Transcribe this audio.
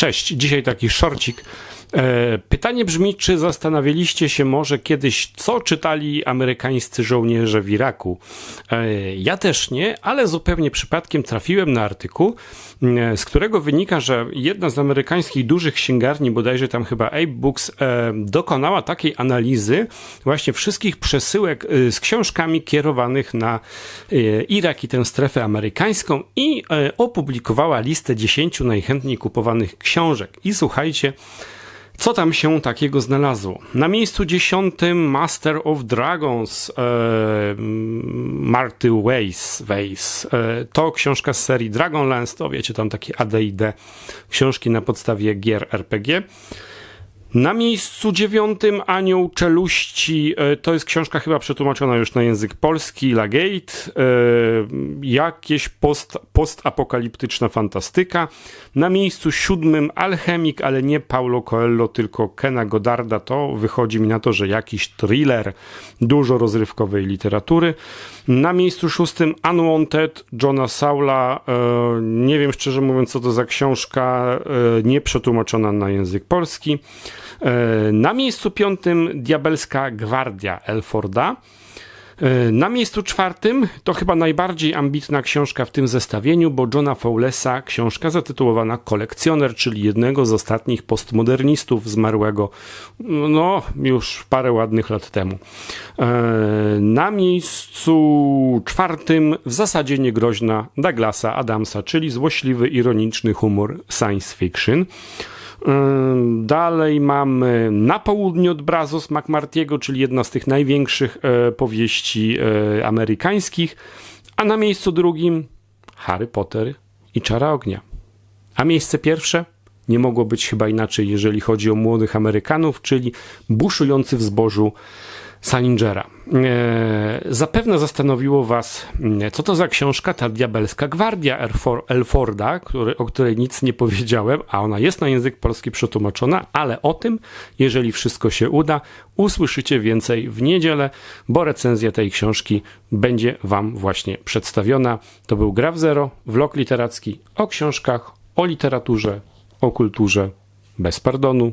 Cześć, dzisiaj taki szorcik. E, Pytanie brzmi, czy zastanawialiście się może kiedyś, co czytali amerykańscy żołnierze w Iraku? E, Ja też nie, ale zupełnie przypadkiem trafiłem na artykuł, e, z którego wynika, że jedna z amerykańskich dużych księgarni, bodajże tam chyba Abe Books, dokonała takiej analizy właśnie wszystkich przesyłek z książkami kierowanych na Irak i tę strefę amerykańską i opublikowała listę 10 najchętniej kupowanych książek. I słuchajcie, co tam się takiego znalazło? Na miejscu dziesiątym Master of Dragons e, Marty Weiss. E, to książka z serii Dragonlance, to wiecie, tam takie AD&D książki na podstawie gier RPG. Na miejscu dziewiątym Anioł Czeluści, e, to jest książka chyba przetłumaczona już na język polski, Lagate, e, jakieś post, postapokaliptyczna fantastyka. Na miejscu siódmym Alchemik, ale nie Paulo Coelho, tylko Kena Godarda, to wychodzi mi na to, że jakiś thriller, dużo rozrywkowej literatury. Na miejscu szóstym Unwanted, Johna Saula, e, nie wiem szczerze mówiąc co to za książka, e, nie przetłumaczona na język polski. E, Na miejscu piątym Diabelska Gwardia Elforda. E, Na miejscu czwartym to chyba najbardziej ambitna książka w tym zestawieniu, bo Johna Fowlesa książka zatytułowana Kolekcjoner, czyli jednego z ostatnich postmodernistów zmarłego no już parę ładnych lat temu. E, Na miejscu czwartym w zasadzie niegroźna Douglasa Adamsa, czyli złośliwy, ironiczny humor science fiction. Dalej mamy Na południu od Brazos McMartiego, czyli jedna z tych największych e, powieści e, amerykańskich. A na miejscu drugim Harry Potter i Czara Ognia. A miejsce pierwsze nie mogło być chyba inaczej, jeżeli chodzi o młodych Amerykanów, czyli Buszujący w zbożu Salingera. E, zapewne zastanowiło Was, mm, co to za książka ta diabelska gwardia Elfor- Elforda, który, o której nic nie powiedziałem, a ona jest na język polski przetłumaczona, ale o tym, jeżeli wszystko się uda, usłyszycie więcej w niedzielę, bo recenzja tej książki będzie Wam właśnie przedstawiona. To był Gra w Zero, vlog literacki o książkach, o literaturze, o kulturze, bez pardonu.